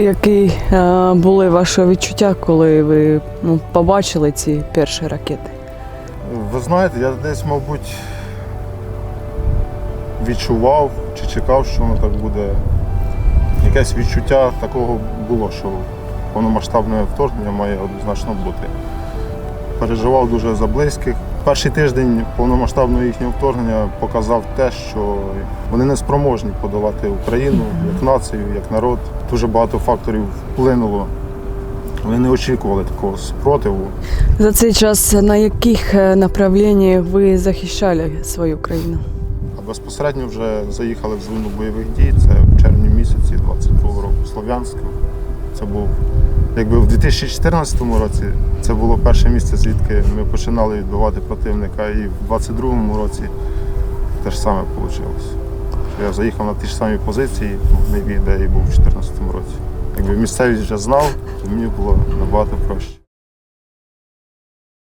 Які е, були ваші відчуття, коли ви ну, побачили ці перші ракети? Ви знаєте, я десь, мабуть, відчував чи чекав, що воно так буде. Якесь відчуття такого було, що повномасштабне вторгнення має однозначно бути. Переживав дуже за близьких. Перший тиждень повномасштабного їхнього вторгнення показав те, що вони не спроможні подолати Україну як націю, як народ. Дуже багато факторів вплинуло. Вони не очікували такого спротиву. За цей час на яких е, направленнях ви захищали свою країну? Безпосередньо вже заїхали в зону бойових дій. Це в червні місяці 22 року Слов'янську. Це був, якби в 2014 році це було перше місце, звідки ми починали відбивати противника. І в 22-му році те ж саме вийшло. Я заїхав на ті ж самі позиції в Неві, де і був у 2014 році. Якби місцевість вже знав, то мені було набагато проще.